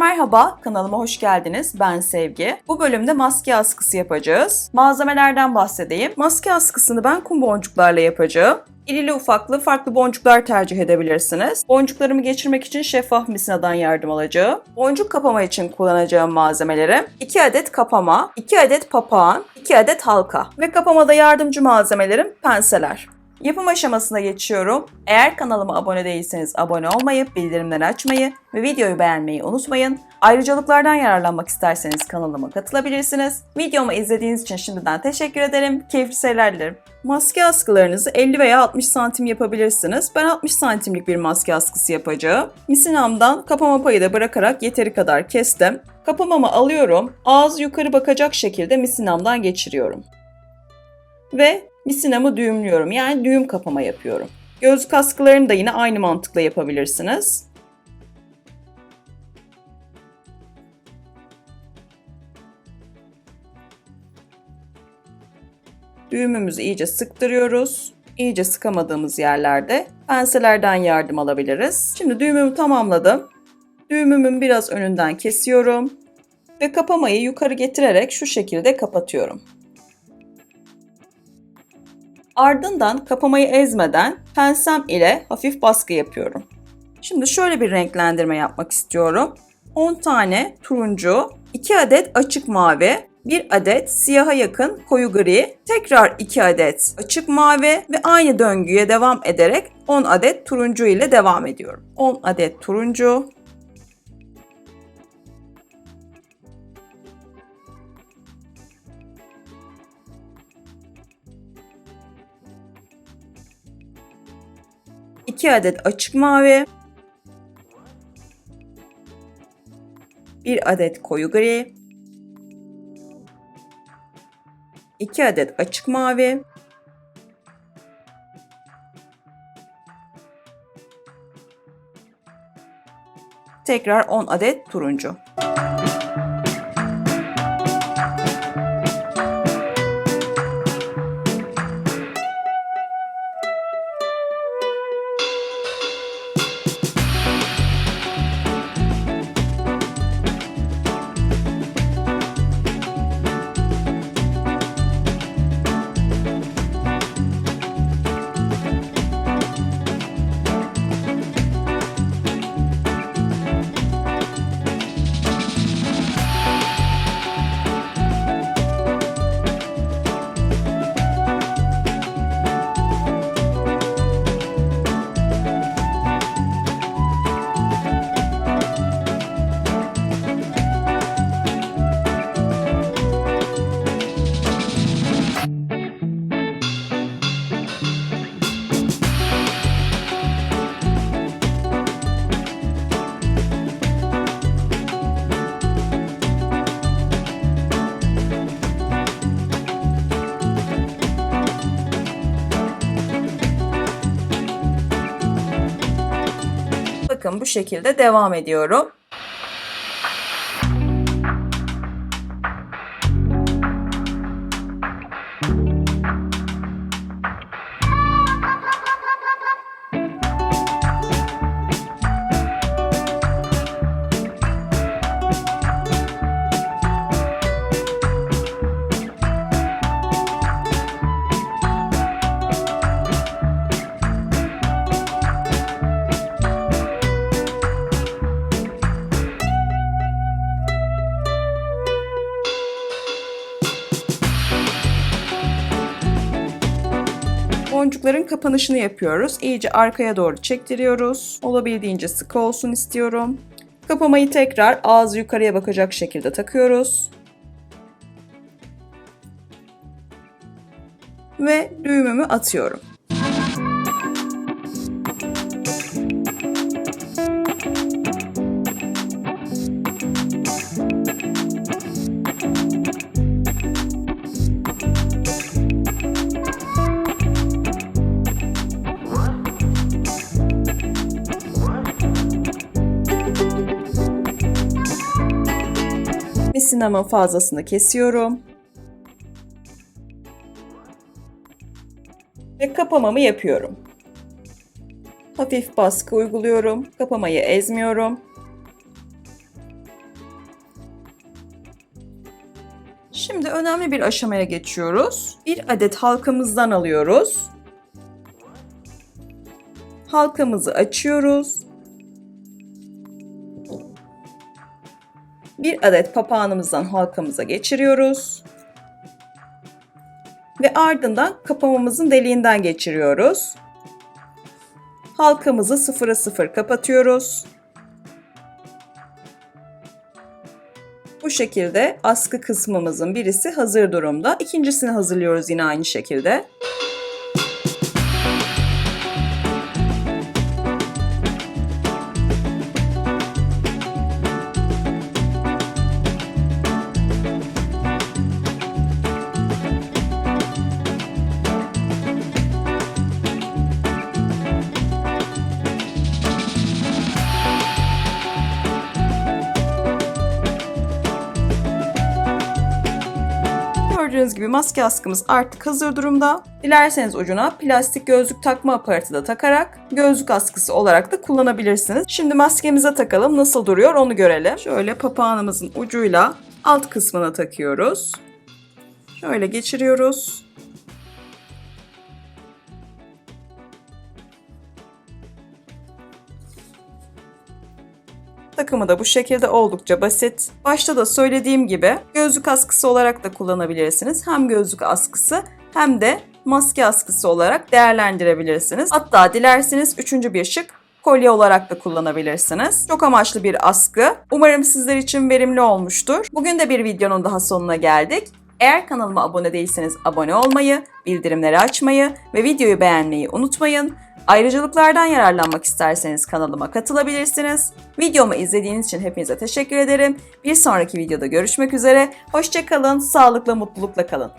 merhaba, kanalıma hoş geldiniz. Ben Sevgi. Bu bölümde maske askısı yapacağız. Malzemelerden bahsedeyim. Maske askısını ben kum boncuklarla yapacağım. İrili ufaklı farklı boncuklar tercih edebilirsiniz. Boncuklarımı geçirmek için şeffaf misinadan yardım alacağım. Boncuk kapama için kullanacağım malzemelerim 2 adet kapama, 2 adet papağan, 2 adet halka ve kapamada yardımcı malzemelerim penseler. Yapım aşamasına geçiyorum. Eğer kanalıma abone değilseniz abone olmayı, bildirimleri açmayı ve videoyu beğenmeyi unutmayın. Ayrıcalıklardan yararlanmak isterseniz kanalıma katılabilirsiniz. Videomu izlediğiniz için şimdiden teşekkür ederim. Keyifli seyirler dilerim. Maske askılarınızı 50 veya 60 santim yapabilirsiniz. Ben 60 santimlik bir maske askısı yapacağım. Misinamdan kapama payı da bırakarak yeteri kadar kestim. Kapamamı alıyorum. Ağız yukarı bakacak şekilde misinamdan geçiriyorum. Ve misinamı düğümlüyorum. Yani düğüm kapama yapıyorum. Gözlük askılarını da yine aynı mantıkla yapabilirsiniz. Düğümümüzü iyice sıktırıyoruz. İyice sıkamadığımız yerlerde penselerden yardım alabiliriz. Şimdi düğümümü tamamladım. Düğümümün biraz önünden kesiyorum ve kapamayı yukarı getirerek şu şekilde kapatıyorum. Ardından kapamayı ezmeden pensem ile hafif baskı yapıyorum. Şimdi şöyle bir renklendirme yapmak istiyorum. 10 tane turuncu, 2 adet açık mavi, 1 adet siyaha yakın koyu gri, tekrar 2 adet açık mavi ve aynı döngüye devam ederek 10 adet turuncu ile devam ediyorum. 10 adet turuncu, iki adet açık mavi, bir adet koyu gri, 2 adet açık mavi, tekrar 10 adet turuncu. Bakın bu şekilde devam ediyorum. Boncukların kapanışını yapıyoruz. İyice arkaya doğru çektiriyoruz. Olabildiğince sıkı olsun istiyorum. Kapamayı tekrar ağzı yukarıya bakacak şekilde takıyoruz. Ve düğümümü atıyorum. hemen fazlasını kesiyorum. Ve kapamamı yapıyorum. Hafif baskı uyguluyorum. Kapamayı ezmiyorum. Şimdi önemli bir aşamaya geçiyoruz. Bir adet halkamızdan alıyoruz. Halkamızı açıyoruz Bir adet papağanımızdan halkamıza geçiriyoruz. Ve ardından kapamamızın deliğinden geçiriyoruz. Halkamızı sıfıra sıfır kapatıyoruz. Bu şekilde askı kısmımızın birisi hazır durumda. İkincisini hazırlıyoruz yine aynı şekilde. Gördüğünüz gibi maske askımız artık hazır durumda. Dilerseniz ucuna plastik gözlük takma aparatı da takarak gözlük askısı olarak da kullanabilirsiniz. Şimdi maskemize takalım nasıl duruyor onu görelim. Şöyle papağanımızın ucuyla alt kısmına takıyoruz. Şöyle geçiriyoruz. Takımı da bu şekilde oldukça basit. Başta da söylediğim gibi gözlük askısı olarak da kullanabilirsiniz. Hem gözlük askısı hem de maske askısı olarak değerlendirebilirsiniz. Hatta dilerseniz üçüncü bir şık kolye olarak da kullanabilirsiniz. Çok amaçlı bir askı. Umarım sizler için verimli olmuştur. Bugün de bir videonun daha sonuna geldik. Eğer kanalıma abone değilseniz abone olmayı, bildirimleri açmayı ve videoyu beğenmeyi unutmayın. Ayrıcalıklardan yararlanmak isterseniz kanalıma katılabilirsiniz. Videomu izlediğiniz için hepinize teşekkür ederim. Bir sonraki videoda görüşmek üzere. Hoşçakalın, sağlıkla, mutlulukla kalın.